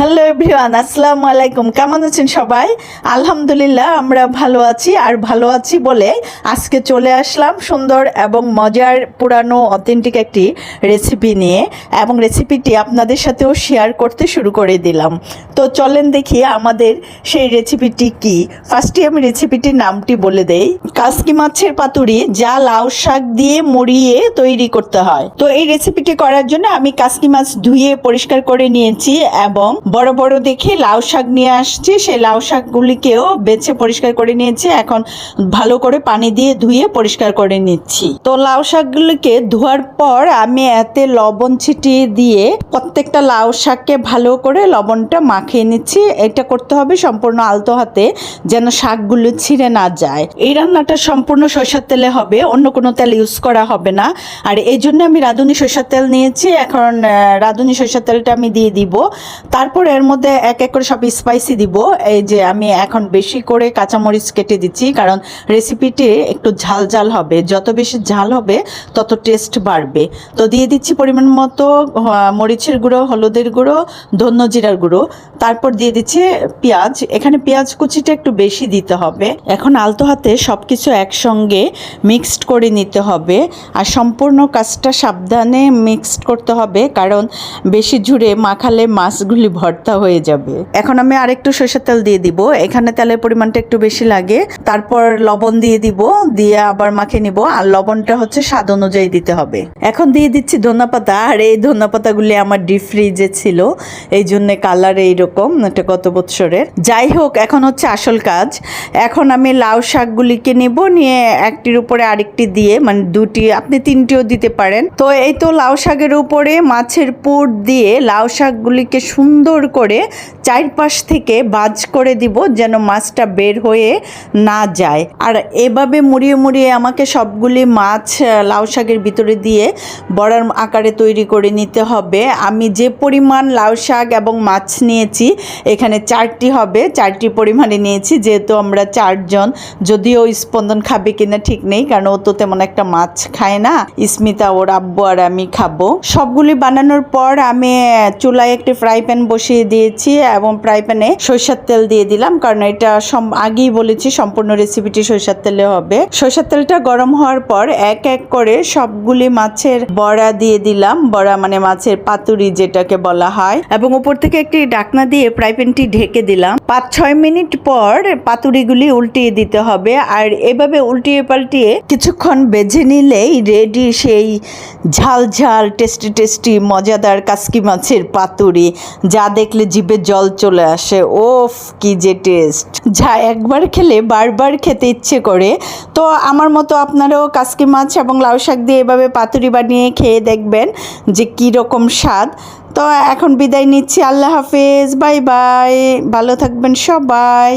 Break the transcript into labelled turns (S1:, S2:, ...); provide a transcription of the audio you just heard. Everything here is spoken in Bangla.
S1: হ্যালো এভরিওয়ান আসসালামু আলাইকুম কেমন আছেন সবাই? আলহামদুলিল্লাহ, আমরা ভালো আছি আর ভালো আছি বলে আজকে চলে আসলাম সুন্দর এবং মজার পুরানো অথেন্টিক একটি রেসিপি নিয়ে এবং রেসিপিটি আপনাদের সাথেও শেয়ার করতে শুরু করে দিলাম। তো চলেন দেখি আমাদের সেই রেসিপিটি কি। ফার্স্টে আমি রেসিপিটির নামটি বলে দেই। কাসকি মাছের পাতুরি, যা লাউ শাক দিয়ে মুড়িয়ে তৈরি করতে হয়। তো এই রেসিপিটি করার জন্য আমি কাসকি মাছ ধুয়ে পরিষ্কার করে নিয়েছি এবং বড় বড় দেখে লাউ শাক নিয়ে আসছি। সেই লাউ শাকগুলিকেও বেছে পরিষ্কার করে নিয়েছি। এখন ভালো করে পানি দিয়ে ধুয়ে পরিষ্কার করে নিচ্ছি। তো লাউ শাকগুলিকে ধোয়ার পর আমি এতে লবণ ছিটিয়ে দিয়ে প্রত্যেকটা লাউ শাককে ভালো করে লবণটা মাখিয়ে নিচ্ছি। এটা করতে হবে সম্পূর্ণ আলতো হাতে যেন শাকগুলো ছিঁড়ে না যায়। এই রান্নাটা সম্পূর্ণ সরষের তেলে হবে, অন্য কোনো তেল ইউজ করা হবে না। আর এই জন্য আমি রাঁধুনি সরষের তেল নিয়েছি। এখন রাঁধুনি সরষের তেলটা আমি দিয়ে দিব। তারপর এর মধ্যে এক এক করে সব স্পাইসি দিব। এই যে আমি এখন বেশি করে কাঁচামরিচ কেটে দিচ্ছি, কারণ রেসিপিটি একটু ঝাল ঝাল হবে। যত বেশি ঝাল হবে, তত টেস্ট বাড়বে। তো দিয়ে দিচ্ছি পরিমাণ মতো মরিচের গুঁড়ো, হলুদের গুঁড়ো, ধন্য জিরার গুঁড়ো। তারপর দিয়ে দিচ্ছি পেঁয়াজ। এখানে পেঁয়াজ কুচিটা একটু বেশি দিতে হবে। এখন আলতো হাতে সব কিছু একসঙ্গে মিক্সড করে নিতে হবে। আর সম্পূর্ণ কাজটা সাবধানে মিক্সড করতে হবে, কারণ বেশি ঝুড়ে মাখালে মাছগুলি ভর্তা হয়ে যাবে। এখন আমি আরেকটু সরষের তেল দিয়ে দিব। এখানে তেলের পরিমাণটা একটু বেশি লাগে। তারপর লবণ দিয়ে দিব, দিয়ে আবার মাখে নিব। আর লবণটা হচ্ছে স্বাদ অনুযায়ী দিতে হবে। এখন দিয়ে দিচ্ছি ধনেপাতা। আর এই ধনেপাতাগুলি আমার ডিপ ফ্রিজে ছিল। এই জন্য কালার এইরকম এটা গত বছরের যাই হোক, এখন হচ্ছে আসল কাজ। এখন আমি লাউ শাকগুলিকে নেব, নিয়ে একটির উপরে আরেকটি দিয়ে মানে দুটি, আপনি তিনটিও দিতে পারেন। তো এই তো লাউ শাকের উপরে মাছের পুর দিয়ে লাউ শাকগুলিকে সুন্দর করে চারপাশ থেকে বাজ করে দিব, যেন মাছটা বের হয়ে না যায়। আর এভাবে মুড়িয়ে মুড়িয়ে আমাকে সবগুলি মাছ লাউ শাকের ভিতরে দিয়ে বড়ার আকারে তৈরি করে নিতে হবে। আমি যে পরিমাণ লাউ শাক এবং মাছ নিয়েছি, এখানে চারটি হবে। চারটি পরিমাণে নিয়েছি, যেহেতু আমরা চারজন। যদিও স্পন্দন খাবে কিনা ঠিক নেই, কারণ ও তো তেমন একটা মাছ খায় না। স্মিতা, ওর আব্বু আর আমি খাব। সবগুলি বানানোর পর আমি চুলায় একটি ফ্রাই প্যান বসিয়ে দিয়েছি এবং ফ্রাই প্যানে সরিষার তেল দিয়ে দিলাম, কারণ এটা আগেই বলেছি, সম্পূর্ণ রেসিপিটি সরিষার তেলে হবে। সরিষার তেলটা গরম হওয়ার পর এক এক করে সবগুলি মাছের বড়া দিয়ে দিলাম। বড়া মানে মাছের পাতুরি যেটাকে বলা হয়। এবং উপর থেকে একটি ডাকনা দিয়ে ফ্রাই প্যানটি ঢেকে দিলাম। পাঁচ ছয় মিনিট পর পাতুরিগুলি উল্টিয়ে দিতে হবে। আর এভাবে উল্টিয়ে পাল্টিয়ে কিছুক্ষণ বেজে নিলেই রেডি সেই ঝাল ঝাল টেস্টি টেস্টি মজাদার কাসকি মাছের পাতুরি। যা দেখলে জিভে জল চলে আসে। ওফ, কি যে টেস্ট যা একবার খেলে বারবার খেতে ইচ্ছে করে, তো আমার মতো আপনারাও কাসকি মাছ এবং লাউ শাক দিয়ে এভাবে পাতুরি বানিয়ে খেয়ে দেখবেন যে কীরকম স্বাদ। তো এখন বিদায় নিচ্ছি, আল্লাহ হাফেজ, বাই বাই, ভালো থাকবেন সবাই।